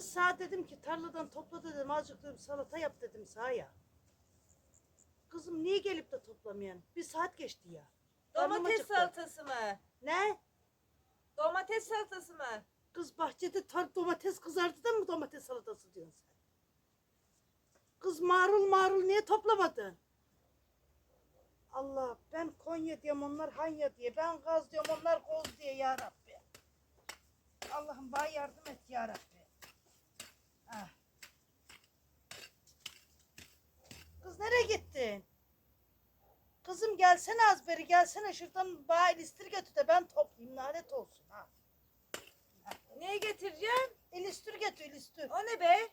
Sana dedim ki tarladan topla dedim azıcık dedim salata yap dedim sağa ya. Kızım niye gelip de toplamayan? Bir saat geçti ya. Karnım Domates acıktı. salatası mı? Ne? Domates salatası mı? Kız bahçede tar domates kızardı da mı domates salatası diyorsun sen? Kız marul marul niye toplamadın? Allah ben Konya diyorum onlar Hanya diye. Ben Gaz diyorum onlar Koz diye ya Rabbi. Allah'ım bana yardım et ya Rabbi. Ah. Kız nereye gittin? Kızım gelsene az beri gelsene şuradan bana ilistir götür de ben toplayayım lanet olsun ha. Neye getireceğim? İlistür getir ilistür. O ne be?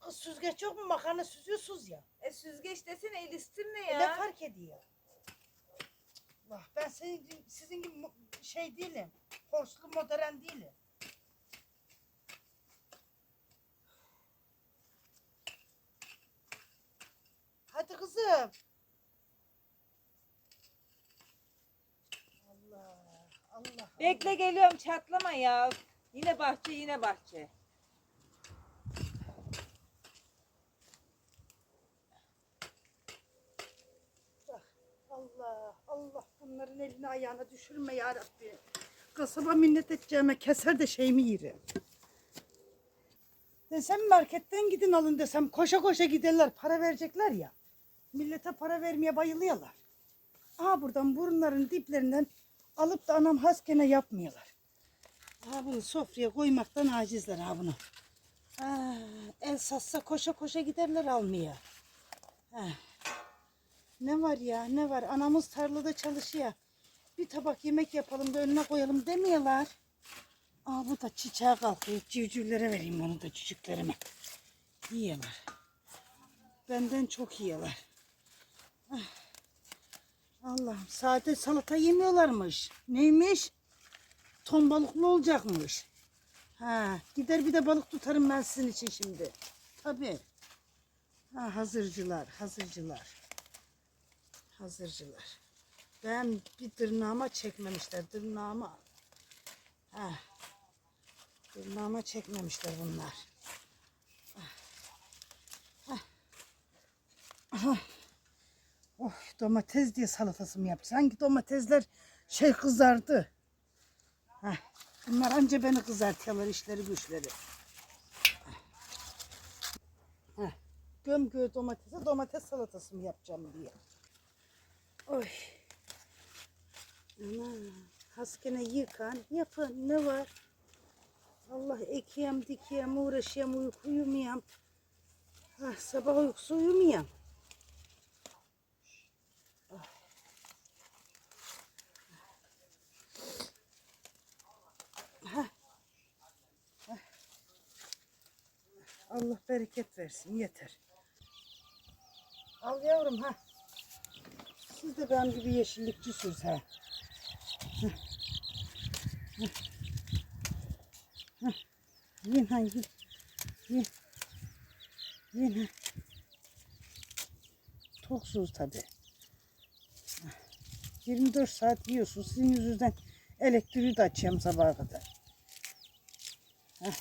Kız süzgeç yok mu makarna süzüyorsunuz ya. E süzgeç desene elistim ne E ne ya? fark ediyor? Bak ben senin sizin gibi şey değilim. Horslu modern değilim. Hadi kızım. Allah Allah. Bekle geliyorum çatlama ya. Yine bahçe yine bahçe. Bak, Allah Allah bunların elini ayağına düşürme ya Rabbi. Kasaba minnet edeceğime keser de şeyimi yerim. Desem marketten gidin alın desem koşa koşa giderler para verecekler ya. Millete para vermeye bayılıyorlar. Aha buradan burunların diplerinden alıp da anam haskene yapmıyorlar. Ha bunu sofraya koymaktan acizler ha bunu. Ha, el satsa koşa koşa giderler almaya. Ha. Ne var ya ne var anamız tarlada çalışıyor. Bir tabak yemek yapalım da önüne koyalım demiyorlar. Aa bu da çiçeğe kalkıyor. Civcivlere vereyim onu da çocuklarıma. Yiyorlar. Benden çok yiyorlar. Ah. Allah'ım sade salata yemiyorlarmış. Neymiş? Ton balıklı olacakmış. Ha, gider bir de balık tutarım ben sizin için şimdi. Tabii. Ha, hazırcılar, hazırcılar. Hazırcılar. Ben bir tırnağıma çekmemişler. Tırnağıma. Ha. Tırnağıma çekmemişler bunlar. Ah. Ah. Ah. Domates diye salatası mı yaptı? Sanki domatesler şey kızardı. Heh. Bunlar anca beni kızartıyorlar işleri güçleri. Heh. Göm göğü domatese domates salatası mı yapacağım diye. Oy. Ana, haskene yıkan, yapın ne var? Allah ekiyem dikiyem uğraşıyam uyku uyumayam. Ah, sabah uykusu uyumayam. Allah bereket versin yeter. Al yavrum ha. Siz de benim gibi yeşillikçisiniz ha. Hah. Hah. Hah. Yiyin ha yiyin. Yiyin. Yiyin tabi. 24 saat yiyorsunuz. Sizin yüzünüzden elektriği de açıyorum sabaha kadar. Heh.